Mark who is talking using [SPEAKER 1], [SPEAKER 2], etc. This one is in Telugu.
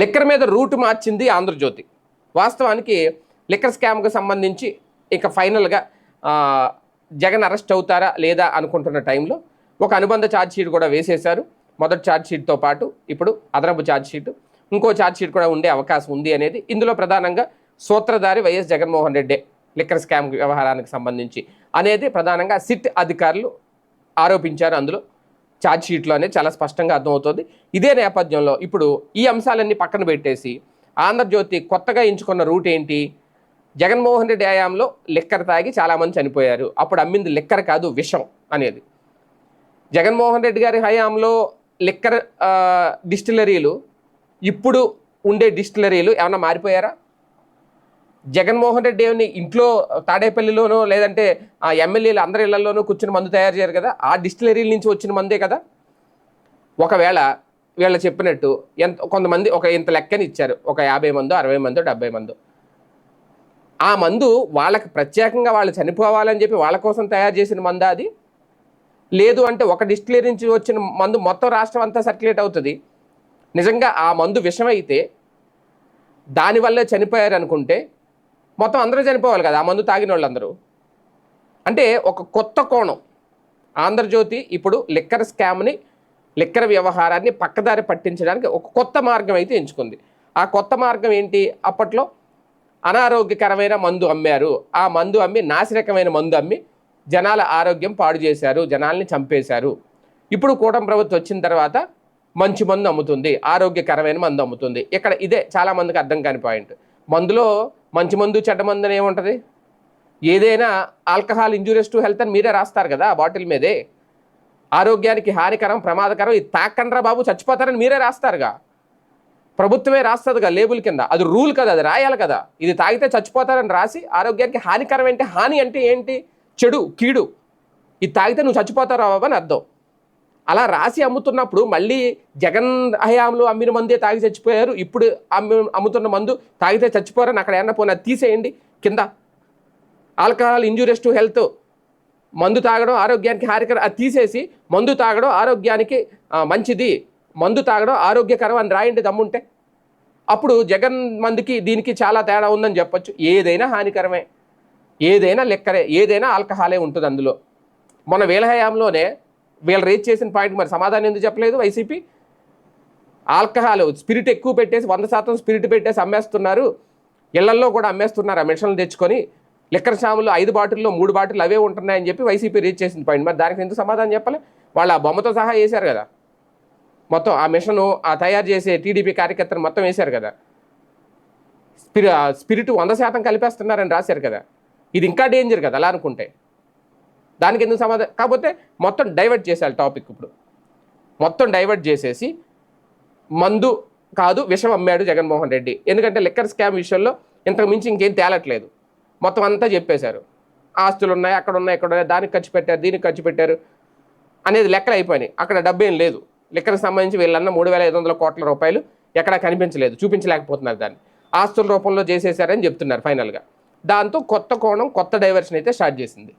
[SPEAKER 1] లిక్కర్ మీద రూట్ మార్చింది ఆంధ్రజ్యోతి. వాస్తవానికి లిక్కర్ స్కామ్కు సంబంధించి ఇక ఫైనల్గా జగన్ అరెస్ట్ అవుతారా లేదా అనుకుంటున్న టైంలో ఒక అనుబంధ ఛార్జ్షీట్ కూడా వేసేశారు. మొదటి ఛార్జ్షీట్తో పాటు ఇప్పుడు అదనపు ఛార్జ్షీట్ ఇంకో ఛార్జ్షీట్ కూడా ఉండే అవకాశం ఉంది అనేది ఇందులో ప్రధానంగా సూత్రధారి వైఎస్ జగన్మోహన్ రెడ్డి లిక్కర్ స్కామ్ వ్యవహారానికి సంబంధించి అనేది ప్రధానంగా సిట్ అధికారులు ఆరోపించారు అందులో. ఛార్జ్ షీట్లోనే అనేది చాలా స్పష్టంగా అర్థమవుతుంది. ఇదే నేపథ్యంలో ఇప్పుడు ఈ అంశాలన్నీ పక్కన పెట్టేసి ఆంధ్రజ్యోతి కొత్తగా ఎంచుకున్న రూట్ ఏంటి? జగన్మోహన్ రెడ్డి హయాంలో లిక్కర్ తాగి చాలామంది చనిపోయారు. అప్పుడు అమ్మింది లిక్కర్ కాదు విషం అనేది. జగన్మోహన్ రెడ్డి గారి హయాంలో లిక్కర్ డిస్టిలరీలు ఇప్పుడు ఉండే డిస్టిలరీలు ఏమైనా మారిపోయారా? జగన్మోహన్ రెడ్డి ఏమని ఇంట్లో తాడేపల్లిలోనో లేదంటే ఆ ఎమ్మెల్యేలు అందరి ఇళ్ళలోనూ కూర్చుని మందు తయారు చేయరు కదా? ఆ డిస్టిలరీల నుంచి వచ్చిన మందే కదా? ఒకవేళ వీళ్ళు చెప్పినట్టు ఎంత కొంతమంది ఒక ఇంత లెక్కని ఇచ్చారు. ఒక యాభై మందో అరవై మందో డెబ్బై మందో. ఆ మందు వాళ్ళకి ప్రత్యేకంగా వాళ్ళు చనిపోవాలని చెప్పి వాళ్ళ కోసం తయారు చేసిన మందా అది? లేదు అంటే ఒక డిస్టిలరీ నుంచి వచ్చిన మందు మొత్తం రాష్ట్రం అంతా సర్క్యులేట్ అవుతుంది. నిజంగా ఆ మందు విషమైతే దానివల్లే చనిపోయారు అనుకుంటే మొత్తం అందరూ చనిపోవాలి కదా ఆ మందు తాగిన వాళ్ళందరూ. అంటే ఒక కొత్త కోణం. ఆంధ్రజ్యోతి ఇప్పుడు లిక్కర్ స్కామ్ని లిక్కర్ వ్యవహారాన్ని పక్కదారి పట్టించడానికి ఒక కొత్త మార్గం అయితే ఎంచుకుంది. ఆ కొత్త మార్గం ఏంటి? అప్పట్లో అనారోగ్యకరమైన మందు అమ్మారు. ఆ మందు అమ్మి నాసిరకమైన మందు అమ్మి జనాల ఆరోగ్యం పాడు చేశారు జనాల్ని చంపేశారు. ఇప్పుడు కూటమి ప్రభుత్వం వచ్చిన తర్వాత మంచి మందు అమ్ముతుంది ఆరోగ్యకరమైన మందు అమ్ముతుంది. ఇక్కడ ఇదే చాలా మందికి అర్థం కాని పాయింట్. మందులో మంచి మందు చెడ్డ మందు అని ఏముంటుంది? ఏదైనా ఆల్కహాల్ ఇంజూరియస్ టు హెల్త్ అని మీరే రాస్తారు కదా ఆ బాటిల్ మీదే. ఆరోగ్యానికి హానికరం ప్రమాదకరం ఇది తాకండ్రా బాబు చచ్చిపోతారని మీరే రాస్తారుగా. ప్రభుత్వమే రాస్తుందిగా లేబుల్ కింద. అది రూల్ కదా అది రాయాలి కదా. ఇది తాగితే చచ్చిపోతారని రాసి ఆరోగ్యానికి హానికరం ఏంటి హాని అంటే ఏంటి? చెడు కీడు. ఇది తాగితే నువ్వు చచ్చిపోతారా బాబు అని అర్థం. అలా రాసి అమ్ముతున్నప్పుడు మళ్ళీ జగన్ హయాంలో అమ్మిన మందే తాగి చచ్చిపోయారు. ఇప్పుడు అమ్మి అమ్ముతున్న మందు తాగితే చచ్చిపోరని అక్కడ ఏమన్నా పోనీ అది తీసేయండి కింద. Alcohol injurious to health. మందు తాగడం ఆరోగ్యానికి హానికరం అది తీసేసి మందు తాగడం ఆరోగ్యానికి మంచిది. మందు తాగడం ఆరోగ్యకరం అని రాయండి దమ్ముంటే. అప్పుడు జగన్ మందుకి దీనికి చాలా తేడా ఉందని చెప్పొచ్చు. ఏదైనా హానికరమే. ఏదైనా లెక్కరే. ఏదైనా ఆల్కహాలే ఉంటుంది అందులో. మన వేలహయాంలోనే వీళ్ళు రేజ్ చేసిన పాయింట్ మరి సమాధానం ఎందుకు చెప్పలేదు వైసీపీ ఆల్కహాల్ స్పిరిట్ ఎక్కువ పెట్టేసి వంద శాతం స్పిరిట్ పెట్టేసి అమ్మేస్తున్నారు. ఇళ్ళల్లో కూడా అమ్మేస్తున్నారు ఆ మిషన్లు తెచ్చుకొని. లిక్కర్ షాములు ఐదు బాటిల్లో మూడు బాటిల్ అవే ఉంటున్నాయని చెప్పి వైసీపీ రీచ్ చేసిన పాయింట్ మరి దానికి ఎందుకు సమాధానం చెప్పాలి? వాళ్ళు ఆ బొమ్మతో సహా వేశారు కదా. మొత్తం ఆ మిషన్ ఆ తయారు చేసే టీడీపీ కార్యకర్తను మొత్తం వేశారు కదా. స్పిరి ఆ స్పిరిట్ వంద శాతం కలిపేస్తున్నారని రాశారు కదా. ఇది ఇంకా డేంజర్ కదా అలా అనుకుంటే. దానికి ఎందుకు సమాధానం? కాకపోతే మొత్తం డైవర్ట్ చేశారు టాపిక్ ఇప్పుడు. మొత్తం డైవర్ట్ చేసేసి మందు కాదు విషం అమ్మాడు జగన్మోహన్ రెడ్డి. ఎందుకంటే లెక్కర్ స్కామ్ విషయంలో ఇంతకు మించి ఇంకేం తేలట్లేదు. మొత్తం అంతా చెప్పేశారు. ఆస్తులు ఉన్నాయి అక్కడ ఉన్నాయి ఇక్కడ ఉన్నాయి దానికి ఖర్చు పెట్టారు దీనికి ఖర్చు పెట్టారు అనేది లెక్కలు అయిపోయినాయి. అక్కడ డబ్బు ఏం లేదు. లెక్కలకు సంబంధించి వీళ్ళన్న మూడు వేల ఐదు వందల కోట్ల రూపాయలు ఎక్కడా కనిపించలేదు. చూపించలేకపోతున్నారు దాన్ని. ఆస్తుల రూపంలో చేసేసారని చెప్తున్నారు ఫైనల్గా దాంతో కొత్త కోణం కొత్త డైవర్షన్ అయితే స్టార్ట్ చేసింది.